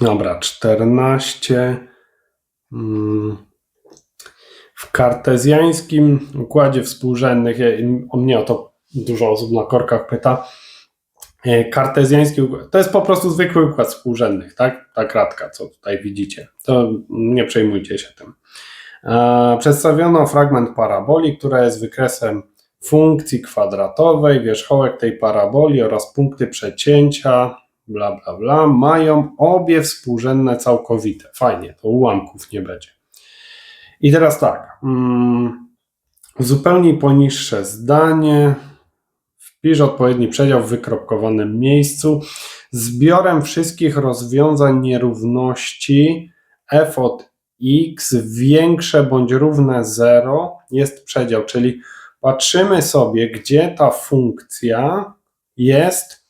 Dobra, 14. Mm. W kartezjańskim układzie współrzędnych, o mnie o to dużo osób na korkach pyta, e, kartezjański układ, to jest po prostu zwykły układ współrzędnych, tak? Ta kratka, co tutaj widzicie. To nie przejmujcie się tym. E, Przedstawiono fragment paraboli, która jest wykresem funkcji kwadratowej, wierzchołek tej paraboli oraz punkty przecięcia, bla, bla, bla, mają obie współrzędne całkowite. Fajnie, to ułamków nie będzie. I teraz tak, mm, uzupełnij poniższe zdanie, wpisz odpowiedni przedział w wykropkowanym miejscu. Zbiorem wszystkich rozwiązań nierówności f od x większe bądź równe 0 jest przedział, czyli patrzymy sobie, gdzie ta funkcja jest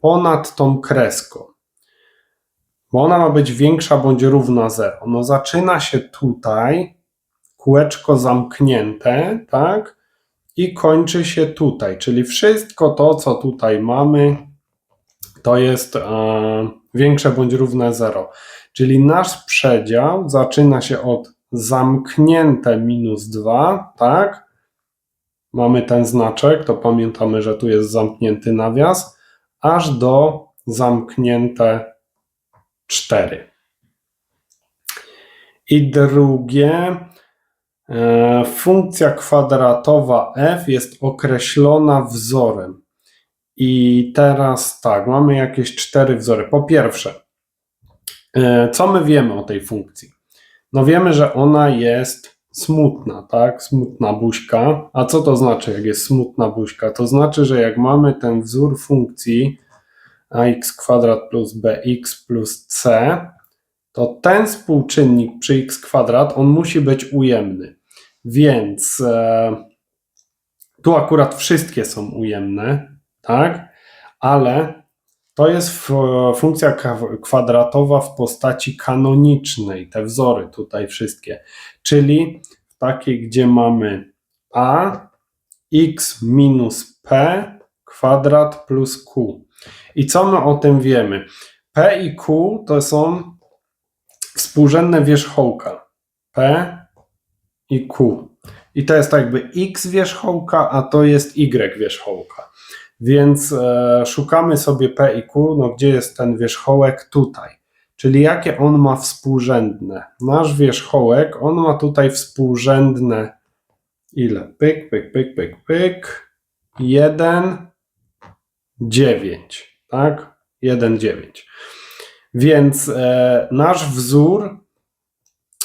ponad tą kreską. Bo ona ma być większa bądź równa 0. No zaczyna się tutaj, kółeczko zamknięte, tak? I kończy się tutaj, czyli wszystko to, co tutaj mamy, to jest e, większe bądź równe 0. Czyli nasz przedział zaczyna się od zamknięte minus 2, tak? Mamy ten znaczek, to pamiętamy, że tu jest zamknięty nawias, aż do zamknięte 4. I drugie, e, funkcja kwadratowa f jest określona wzorem. I teraz tak, mamy jakieś cztery wzory. Po pierwsze, e, co my wiemy o tej funkcji? No wiemy, że ona jest smutna, tak? Smutna buźka. A co to znaczy, jak jest smutna buźka? To znaczy, że jak mamy ten wzór funkcji ax kwadrat plus bx plus c, to ten współczynnik przy x kwadrat, on musi być ujemny. Więc e, tu akurat wszystkie są ujemne, tak? Ale to jest funkcja kwadratowa w postaci kanonicznej, te wzory tutaj wszystkie, czyli takiej, gdzie mamy a x minus p kwadrat plus q. I co my o tym wiemy? p i q to są współrzędne wierzchołka. p i q. I to jest tak jakby x wierzchołka, a to jest y wierzchołka. Więc e, szukamy sobie P i Q, no gdzie jest ten wierzchołek? Tutaj. Czyli jakie on ma współrzędne? Nasz wierzchołek, on ma tutaj współrzędne ile? Pyk, pyk, pyk, pyk, pyk. 1, 9. Tak? 1, 9. Więc e, nasz wzór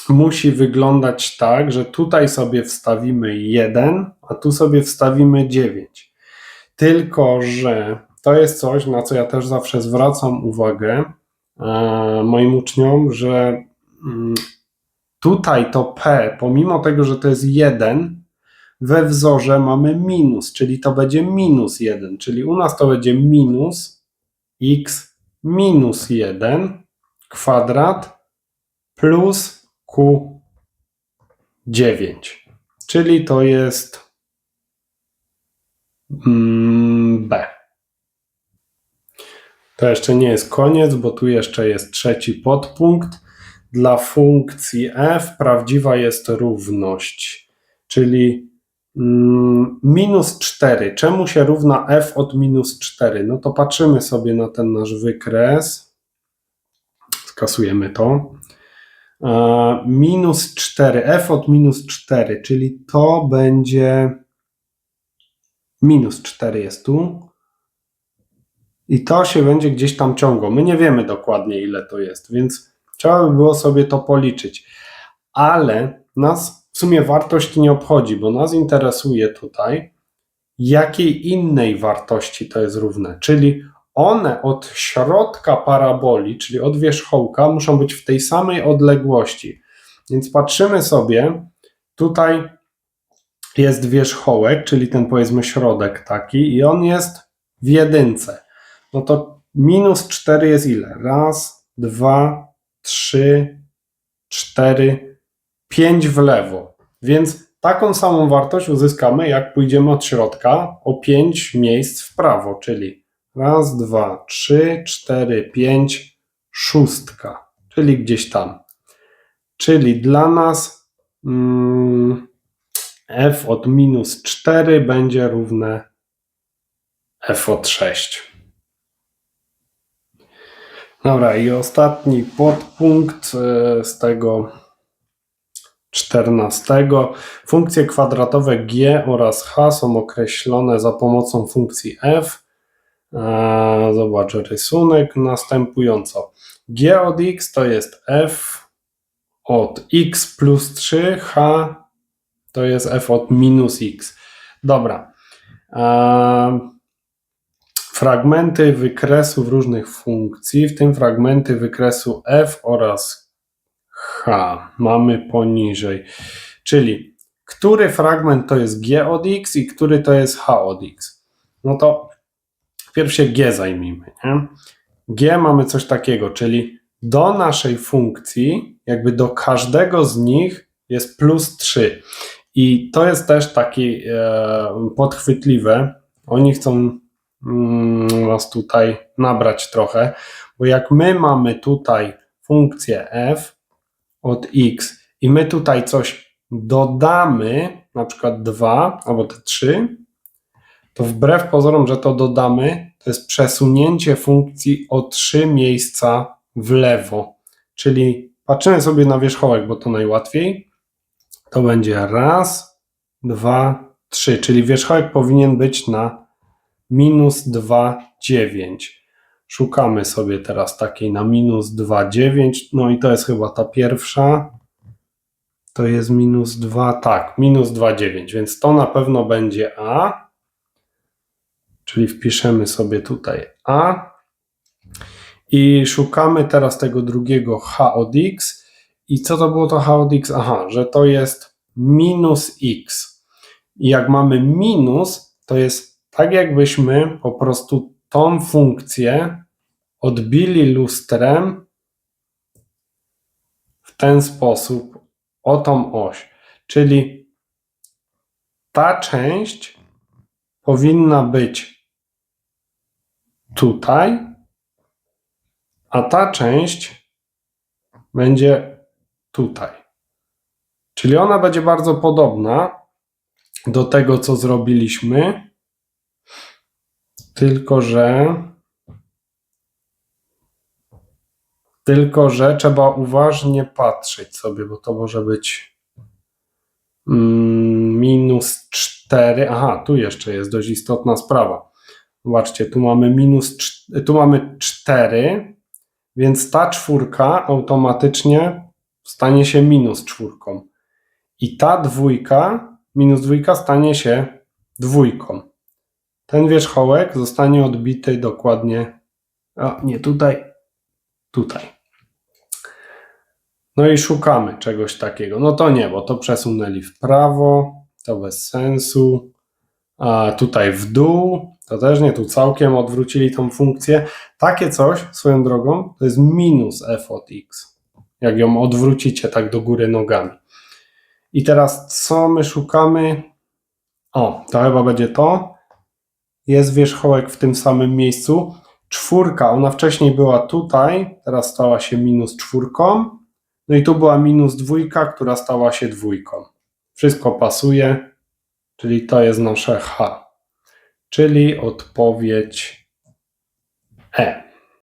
musi wyglądać tak, że tutaj sobie wstawimy 1, a tu sobie wstawimy 9. Tylko, że to jest coś, na co ja też zawsze zwracam uwagę e, moim uczniom, że mm, tutaj to P, pomimo tego, że to jest 1, we wzorze mamy minus, czyli to będzie minus 1, czyli u nas to będzie minus x minus 1 kwadrat plus q9, czyli to jest B. To jeszcze nie jest koniec, bo tu jeszcze jest trzeci podpunkt. Dla funkcji f prawdziwa jest równość, czyli mm, minus 4. Czemu się równa f od minus 4? No to patrzymy sobie na ten nasz wykres. Skasujemy to. E, Minus 4, f od minus 4, czyli to będzie minus 4 jest tu. I to się będzie gdzieś tam ciągło. My nie wiemy dokładnie, ile to jest, więc trzeba by było sobie to policzyć. Ale nas w sumie wartość nie obchodzi, bo nas interesuje tutaj, jakiej innej wartości to jest równe. Czyli one od środka paraboli, czyli od wierzchołka, muszą być w tej samej odległości. Więc patrzymy sobie, tutaj jest wierzchołek, czyli ten powiedzmy środek taki, i on jest w jedynce. No to minus 4 jest ile? Raz, dwa, trzy, cztery, pięć w lewo. Więc taką samą wartość uzyskamy, jak pójdziemy od środka o 5 miejsc w prawo, czyli raz, dwa, trzy, cztery, pięć, szóstka. czyli gdzieś tam. Czyli dla nas mm, f od minus 4 będzie równe f od 6. Dobra, i ostatni podpunkt e, z tego 14. Funkcje kwadratowe g oraz h są określone za pomocą funkcji f. E, Zobacz rysunek następująco. g od x to jest f od x plus 3, h to jest f od minus x. Dobra. Fragmenty wykresów różnych funkcji, w tym fragmenty wykresu f oraz h mamy poniżej. Czyli który fragment to jest g od x i który to jest h od x. No to pierw się g zajmijmy. Nie? g mamy coś takiego, czyli do naszej funkcji, jakby do każdego z nich jest plus 3. I to jest też takie e, podchwytliwe. Oni chcą mm, was tutaj nabrać trochę, bo jak my mamy tutaj funkcję f od x i my tutaj coś dodamy, na przykład 2 albo te 3, to wbrew pozorom, że to dodamy, to jest przesunięcie funkcji o 3 miejsca w lewo. Czyli patrzymy sobie na wierzchołek, bo to najłatwiej. To będzie raz, dwa, trzy, czyli wierzchołek powinien być na minus 2,9. Szukamy sobie teraz takiej na minus 2,9. No i to jest chyba ta pierwsza. To jest minus 2, tak, minus 2,9, więc to na pewno będzie A. Czyli wpiszemy sobie tutaj A. I szukamy teraz tego drugiego H od X. I co to było to H od X? Aha, że to jest minus X. I jak mamy minus, to jest tak jakbyśmy po prostu tą funkcję odbili lustrem w ten sposób o tą oś. Czyli ta część powinna być tutaj, a ta część będzie tutaj. Czyli ona będzie bardzo podobna do tego, co zrobiliśmy, tylko że tylko że trzeba uważnie patrzeć sobie, bo to może być mm, minus 4. Aha, tu jeszcze jest dość istotna sprawa. Zobaczcie, tu mamy minus, tu mamy 4, więc ta czwórka automatycznie stanie się minus czwórką. I ta dwójka, minus dwójka stanie się dwójką. Ten wierzchołek zostanie odbity dokładnie, a nie tutaj, tutaj. No i szukamy czegoś takiego. No to nie, bo to przesunęli w prawo, to bez sensu. A tutaj w dół, to też nie, tu całkiem odwrócili tą funkcję. Takie coś, swoją drogą, to jest minus f od x. Jak ją odwrócicie tak do góry nogami. I teraz co my szukamy? O, to chyba będzie to. Jest wierzchołek w tym samym miejscu. Czwórka, ona wcześniej była tutaj, teraz stała się minus czwórką. No i tu była minus dwójka, która stała się dwójką. Wszystko pasuje, czyli to jest nasze H. Czyli odpowiedź E.